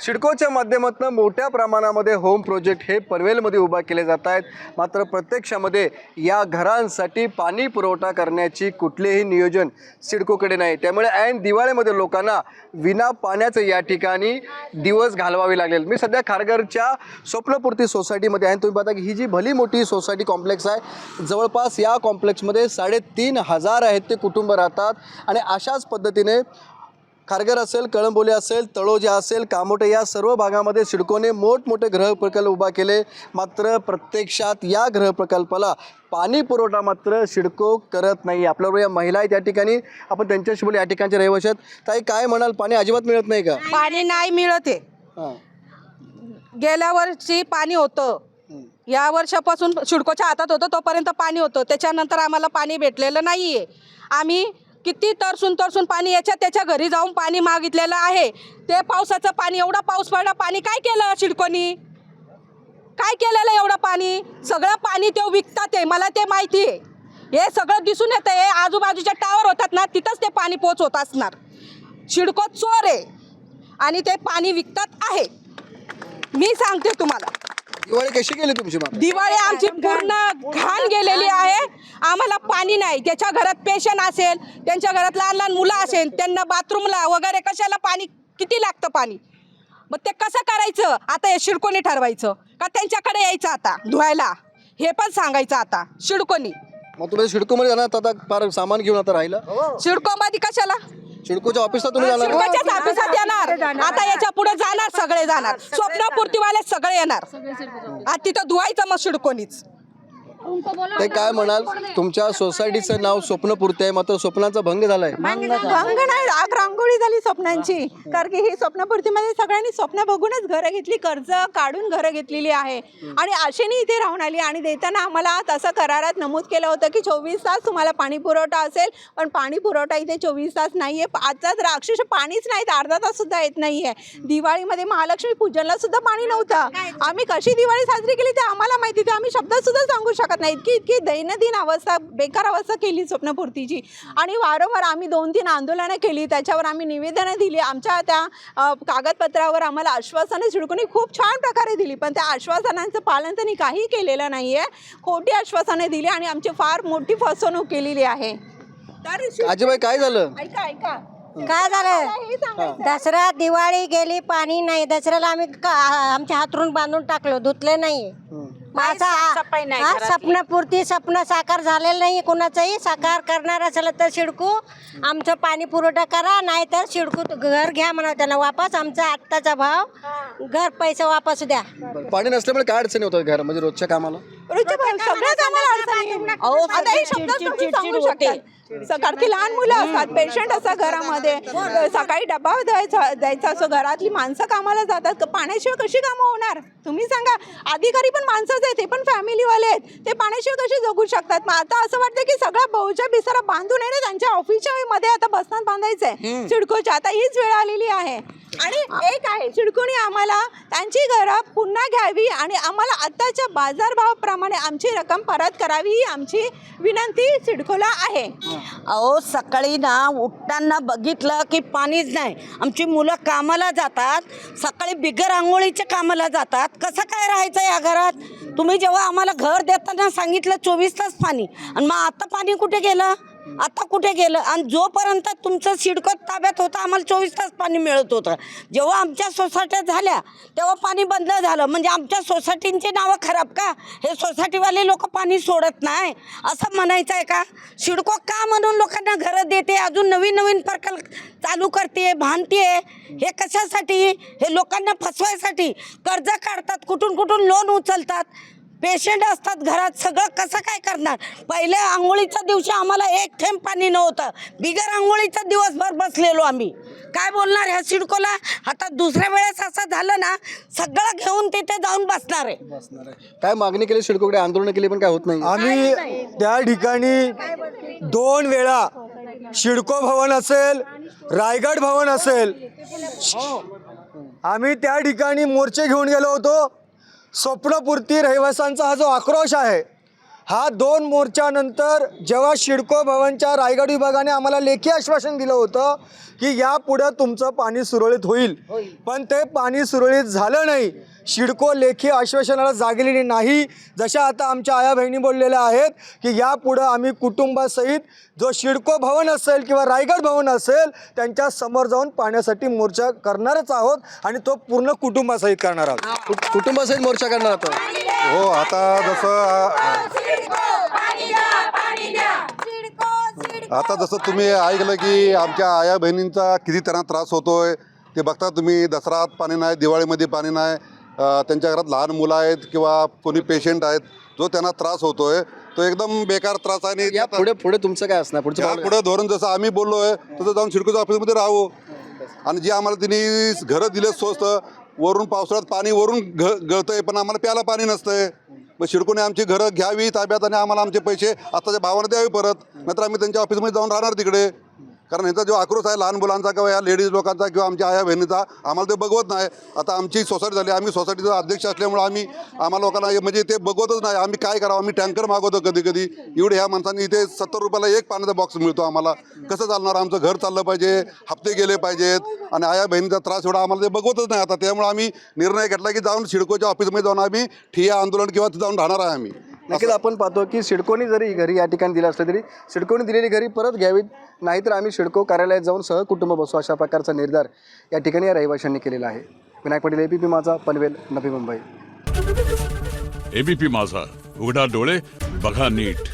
सिडकोच्या माध्यमातून मोठ्या प्रमाणामध्ये होम प्रोजेक्ट हे पनवेलमध्ये उभा केले जात आहेत. मात्र प्रत्यक्षामध्ये या घरांसाठी पाणी पुरवठा करण्याची कुठलेही नियोजन सिडकोकडे नाही. त्यामुळे ऐन दिवाळीमध्ये लोकांना विना पाण्याचं या ठिकाणी दिवस घालवावे लागेल. मी सध्या खारघरच्या स्वप्नपूर्ती सोसायटीमध्ये आहे. तुम्ही बघा की ही जी भली मोठी सोसायटी कॉम्प्लेक्स आहे जवळपास या कॉम्प्लेक्समध्ये साडेतीन हजार आहेत ते कुटुंब राहतात. आणि अशाच पद्धतीने खारघर असेल कळंबोली असेल तळोजा असेल कामोटे या सर्व भागामध्ये सिडकोने मोठमोठे गृह प्रकल्प उभा केले. मात्र प्रत्यक्षात या गृह प्रकल्पाला पाणी पुरवठा मात्र सिडको करत नाही. आपल्याबरोबर या महिला आहेत या ठिकाणी. आपण त्यांच्याशी बोलू. या ठिकाणच्या रहिवाशी आहेत. ताई काय म्हणाल? पाणी अजिबात मिळत नाही का? पाणी नाही मिळत आहे. हां. गेल्या वर्षी पाणी होतं. या वर्षापासून शिडकोच्या हातात होतं तोपर्यंत पाणी होतं. त्याच्यानंतर आम्हाला पाणी भेटलेलं नाही आहे आम्ही किती तरसून तरसून पाणी याच्या त्याच्या घरी जाऊन पाणी मागितलेलं आहे. ते पावसाचं पाणी एवढा पाऊस पडला पाणी काय केलं शिडकोनी? काय केलेलं आहे एवढं पाणी? सगळं पाणी ते विकतात आहे मला ते माहिती आहे. हे सगळं दिसून येतं हे आजूबाजूच्या टावर होतात ना तिथंच ते पाणी पोच होत असणार. शिडको चोर आहे. आणि ते पाणी विकतात आहे. मी सांगते तुम्हाला. दिवाळी कशी गेली तुमची दिवाळी आमची पूर्ण घाण गेलेली आहे. आम्हाला पाणी नाही. ज्याच्या घरात पेशंट असेल त्यांच्या घरात लहान लहान मुलं असेल त्यांना बाथरूमला वगैरे कशाला पाणी किती लागतं पाणी? मग ते कसं करायचं? आता हे शिडकोनी ठरवायचं. का त्यांच्याकडे यायचं आता धुवायला? हे पण सांगायचं आता शिडकोनी. मग तुम्ही सिडकोमध्ये जाणार आता फार सामान घेऊन आता राहिलं? शिडकोमध्ये कशाला? सिडकोच्या ऑफिसला तुम्ही जाणार? शिडकोच्याच ऑफिसात येणार. आता याच्यापुढे जाणार सगळे जाणार. स्वप्नपूर्तीवाले सगळे येणार. आता तिथं धुवायचं मग शिडकोनीच ते काय म्हणाल? तुमच्या सोसायटीचं नाव स्वप्नपूर्ती आहे मात्र स्वप्नाचा भंग झालाय. भंग नाही आग रांगोळी झाली स्वप्नांची. कारण की ही स्वप्नपूर्तीमध्ये सगळ्यांनी स्वप्न बघूनच घरं घेतली कर्ज काढून घरं घेतलेली आहे. आणि आशेने इथे राहून आली आणि देताना आम्हाला तसं करारात नमूद केलं होतं की चोवीस तास तुम्हाला पाणी पुरवठा असेल पण पाणी पुरवठा इथे चोवीस तास नाही आहे आजचा तर अक्षरशः पाणीच नाही अर्धा तास सुद्धा येत नाही आहे दिवाळीमध्ये महालक्ष्मी पूजनला सुद्धा पाणी नव्हतं. आम्ही कशी दिवाळी साजरी केली ते आम्हाला माहिती ते आम्ही शब्दात सुद्धा सांगू शकत नाही. इतकी इतकी दैनंदिन अवस्था बेकार अवस्था केली स्वप्नपूर्तीची. आणि वारंवार आम्ही दोन तीन आंदोलनं केली त्याच्यावर आम्ही निवेदनं दिली. आमच्या त्या कागदपत्रावर आम्हाला आश्वासनं चिडकून खूप छान प्रकारे दिली. पण त्या आश्वासनांचं पालन त्यांनी काही केलेलं नाही आहे खोटी आश्वासनं दिली आणि आमची फार मोठी फसवणूक केलेली आहे. तर आजीबाई काय झालं? ऐका ऐका. काय झालं? हे सांगायचं दसरा दिवाळी गेली पाणी नाही. दसऱ्याला आम्ही आमच्या हातरून बांधून टाकलो. धुतले नाही माझा हा स्वप्नपूर्ती स्वप्न साकार झालेलं नाही कुणाचंही. साकार करणार असेल तर शिडकू. आमचं पाणी पुरवठा करा नाही तर शिडकू. घर घ्या म्हणा त्यांना वापस. आमचा आत्ताचा भाव. घर पैसे वापस द्या. बरं, पाणी नसल्यामुळे काय अडचणी होतात घर? म्हणजे रोजच्या कामाला? रोजच्या पण सगळ्याच आम्हाला अडचणी आता हे शब्द तुम्ही सांगू शकाल कारण की लहान मुलं असतात पेशंट असतात घरामध्ये. सकाळी डबा द्यायचा द्यायचा असो घरातली माणसं कामाला जातात. पाण्याशिवाय कशी कामं होणार? तुम्ही सांगा. अधिकारी पण माणसंच आहेत ते पण फॅमिलीवाले आहेत. ते पाण्याशिवाय कशी जगू शकतात? मग आता असं वाटतं की सगळा बहुच्या बिसारा बांधून आहे ना त्यांच्या ऑफिसच्या मध्ये आता बसणार बांधायचंय. चिडकोच्या आता हीच वेळ आलेली आहे. आणि एक आहे चिडकोणी आम्हाला त्यांची घरं पुन्हा घ्यावी आणि आम्हाला आत्ताच्या बाजारभावाप्रमाणे आमची रक्कम परत करावी ही आमची विनंती सिडकोला आहे. अहो सकाळी ना उठताना बघितलं की पाणीच नाही. आमची मुलं कामाला जातात. सकाळी बिगर आंघोळीच्या कामाला जातात. कसं काय राहायचं या घरात? तुम्ही जेव्हा आम्हाला घर देताना सांगितलं चोवीस तास पाणी. आणि मग आता पाणी कुठे गेलं? आता कुठे गेलं? आणि जोपर्यंत तुमचं सिडकत ताब्यात होतं आम्हाला चोवीस तास पाणी मिळत होतं. जेव्हा आमच्या सोसायट्या झाल्या तेव्हा पाणी बंद झालं. म्हणजे आमच्या सोसायटींची नावं खराब का? हे सोसायटीवाले लोक पाणी सोडत नाही. असं म्हणायचं आहे का? सिडको का म्हणून लोकांना घरं देते? अजून नवीन नवीन प्रकल्प चालू करते भांडते. हे कशासाठी? हे लोकांना फसवायसाठी कर्ज काढतात कुठून कुठून लोन उचलतात. पेशंट असतात घरात सगळं कसं काय करणार? पहिले आंघोळीच्या दिवशी आम्हाला एक थेंब पाणी नव्हतं. बिगर आंघोळीचा दिवसभर बसलेलो आम्ही. काय बोलणार ह्या सिडकोला? आता दुसऱ्या वेळेस असं झालं ना सगळं घेऊन तिथे जाऊन बसणार आहे. बसणार आहे. काय मागणी केली सिडकोकडे? आंदोलन केली पण काय होत नाही. आम्ही त्या ठिकाणी दोन वेळा शिडको भवन असेल रायगड भवन असेल आम्ही त्या ठिकाणी मोर्चे घेऊन गेलो होतो. स्वप्नपूर्ती रहिवाशांचा हा जो आक्रोश आहे हा दोन मोर्चानंतर जेव्हा शिडको भवनच्या रायगड विभागाने आम्हाला लेखी आश्वासन दिलं होतं की यापुढं तुमचं पाणी सुरळीत होईल. पण ते पाणी सुरळीत झालं नाही. शिडको लेखी आश्वासनाला जागलेली नाही. जशा आता आमच्या आया बहिणी बोललेल्या आहेत की यापुढं आम्ही कुटुंबासहित जो शिडको भवन असेल किंवा रायगड भवन असेल त्यांच्यासमोर जाऊन पाण्यासाठी मोर्चा करणारच आहोत आणि तो पूर्ण कुटुंबासहित करणार आहोत. कुटुंबासहित मोर्चा करणार आता हो आता जसं आता जसं तुम्ही ऐकलं की आमच्या आया बहिणींचा किती त्यांना त्रास होतोय ते बघता तुम्ही दसऱ्यात पाणी नाही दिवाळीमध्ये पाणी नाही त्यांच्या घरात लहान मुलं आहेत किंवा कोणी पेशंट आहेत जो त्यांना त्रास होतोय तो एकदम बेकार त्रास आहे आणि या पुढे पुढे तुमचं काय असणार? पुढचं? पुढे धोरण जसं आम्ही बोललोय तसं जाऊन शिडकोच्या ऑफिसमध्ये राहू. आणि जे आम्हाला त्यांनी घरं दिले स्वस्त वरून पावसाळ्यात पाणी वरून घ गळतंय पण आम्हाला प्यायला पाणी नसतंय. मग शिडकोने आमची घरं घ्यावी ताब्यात आणि आम्हाला आमचे पैसे आताच्या भावाने द्यावे परत. नंतर आम्ही त्यांच्या ऑफिसमध्ये जाऊन राहणार तिकडे. कारण ह्याचा जो आक्रोश आहे लहान मुलांचा किंवा या लेडीज लोकांचा किंवा आमच्या आया बहिणीचा आम्हाला ते बघवत नाही. आता आमची सोसायटी झाली आम्ही सोसायटीचा अध्यक्ष असल्यामुळे आम्ही आम्हाला लोकांना म्हणजे ते बघवतच नाही. आम्ही काय करावं? आम्ही टँकर मागवतो कधी कधी एवढे ह्या माणसांनी इथे सत्तर रुपयाला एक पाण्याचा बॉक्स मिळतो आम्हाला. कसं चालणार? आमचं घर चाललं पाहिजे हप्ते गेले पाहिजेत आणि आया बहिणीचा त्रास एवढा आम्हाला ते बघवतच नाही. आता त्यामुळे आम्ही निर्णय घेतला की जाऊन सिडकोच्या ऑफिसमध्ये जाऊन आम्ही ठिया आंदोलन किंवा जाऊन राहणार आहे आम्ही. नक्कीच आपण पाहतो की सिडकोनी जरी घरी या ठिकाणी दिलं असलं तरी सिडकोनी दिलेली घरी परत घ्यावीत नाहीतर आम्ही सिडको कार्यालयात जाऊन सहकुटुंब बसू अशा प्रकारचा निर्धार या ठिकाणी या रहिवाशांनी केलेला आहे. विनायक पाटील एपीपी माझा पनवेल नवी मुंबई. एबीपी माझा उघडा डोळे बघा नीट.